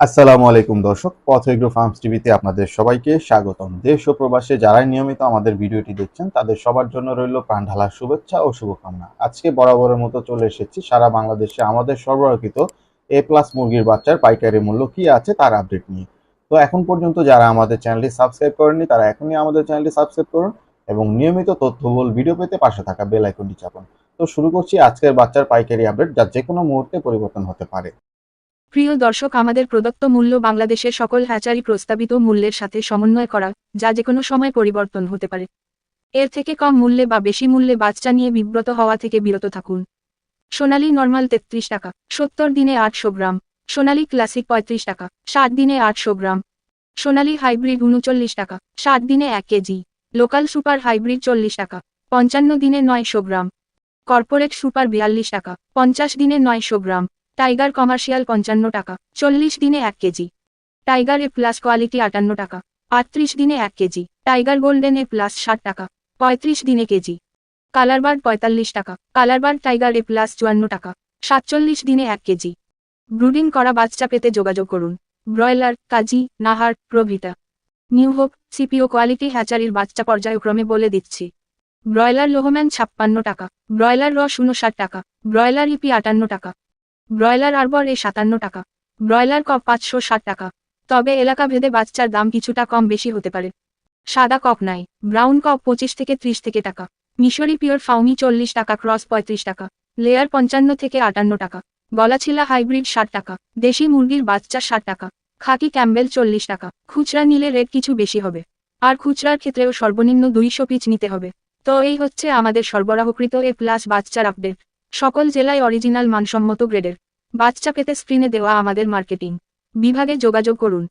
আসসালামু আলাইকুম দর্শক পথ এগ্রো ফার্মস টিভিতে আপনাদের সবাইকে স্বাগতম। দেশ ও প্রবাসে যারাই নিয়মিত আমাদের ভিডিওটি দেখছেন, তাদের সবার জন্য রইল প্রাণ ঢালার শুভেচ্ছা ও শুভকামনা। আজকে বরাবরের মতো চলে এসেছি সারা বাংলাদেশে আমাদের সরবরাহকৃত এ প্লাস মুরগির বাচ্চার পাইকারি মূল্য কি আছে তার আপডেট নিয়ে। তো এখন পর্যন্ত যারা আমাদের চ্যানেলটি সাবস্ক্রাইব করেননি, তারা এখনই আমাদের চ্যানেলটি সাবস্ক্রাইব করুন এবং নিয়মিত তথ্যবহুল ভিডিও পেতে পাশে থাকা বেল আইকনটি চাপুন। তো শুরু করছি আজকের বাচ্চার পাইকারি আপডেট যা যে কোনো মুহূর্তে পরিবর্তন হতে পারে। প্রিয় দর্শক, আমাদের প্রদত্ত মূল্য বাংলাদেশের সকল হ্যাচারি প্রস্তাবিত মূল্যের সাথে সমন্বয় করা যা যে কোনো সময় পরিবর্তন হতে পারে। এর থেকে কম মূল্যে বা বেশি মূল্যে বাচ্চা নিয়ে বিব্রত হওয়া থেকে বিরত থাকুন। সোনালী নর্মাল তেত্রিশ টাকা, সত্তর দিনে আটশো গ্রাম। সোনালী ক্লাসিক পঁয়ত্রিশ টাকা, ষাট দিনে আটশো গ্রাম। সোনালী হাইব্রিড উনচল্লিশ টাকা, ষাট দিনে এক কেজি। লোকাল সুপার হাইব্রিড চল্লিশ টাকা, পঞ্চান্ন দিনে নয়শো গ্রাম। কর্পোরেট সুপার বিয়াল্লিশ টাকা, পঞ্চাশ দিনে নয়শো গ্রাম, টাইগার কমার্শিয়াল পঞ্চান্ন টাকা, চল্লিশ দিনে এক KG. Tiger A plus quality আটান্ন টাকা, আটত্রিশ দিনে এক KG, tiger golden A plus ষাট টাকা, পঁয়ত্রিশ দিনে কেজি। কালারবার্ড পঁয়তাল্লিশ টাকা কালারবার্ড টাইগার এ প্লাস চুয়ান্ন টাকা, সাতচল্লিশ দিনে এক কেজি। ব্রুডিং করা বাচ্চা পেতে যোগাযোগ করুন। ব্রয়লার, কাজী, নাহার, প্রভৃতা। নিউ হোপ, সিপিও কোয়ালিটি হ্যাচারির বাচ্চা পর্যায়ক্রমে বলে দিচ্ছি। ব্রয়লার লোহম্যান ছাপ্পান্ন টাকা, ব্রয়লার রস উনষাট টাকা, ব্রয়লার ইপি আটান্ন টাকা, ব্রয়লার আরবর এ সাতান্ন টাকা, ব্রয়লার কক পাঁচশো ষাট টাকা। তবে এলাকা ভেদে বাচ্চার দাম কিছুটা কম বেশি হতে পারে। সাদা কক নাই, ব্রাউন কক পঁচিশ থেকে ত্রিশ থেকে টাকা, মিশরি পিওর ফাউমি চল্লিশ টাকা, ক্রস পঁয়ত্রিশ টাকা, লেয়ার পঞ্চান্ন থেকে আটান্ন টাকা, গলাছিলা হাইব্রিড ষাট টাকা, দেশি মুরগির বাচ্চা ষাট টাকা, খাকি ক্যাম্বেল চল্লিশ টাকা, খুচরা নিলে রেট কিছু বেশি হবে। আর খুচরার ক্ষেত্রেও সর্বনিম্ন দুইশো পিচ নিতে হবে। তো এই হচ্ছে আমাদের সরবরাহকৃত এ প্লাস বাচ্চার আপডেট সকল জেলায় অরিজিনাল মানসম্মত গ্রেডের বাচ্চা পেতে স্ক্রিনে দেওয়া আমাদের মার্কেটিং বিভাগে যোগাযোগ করুন।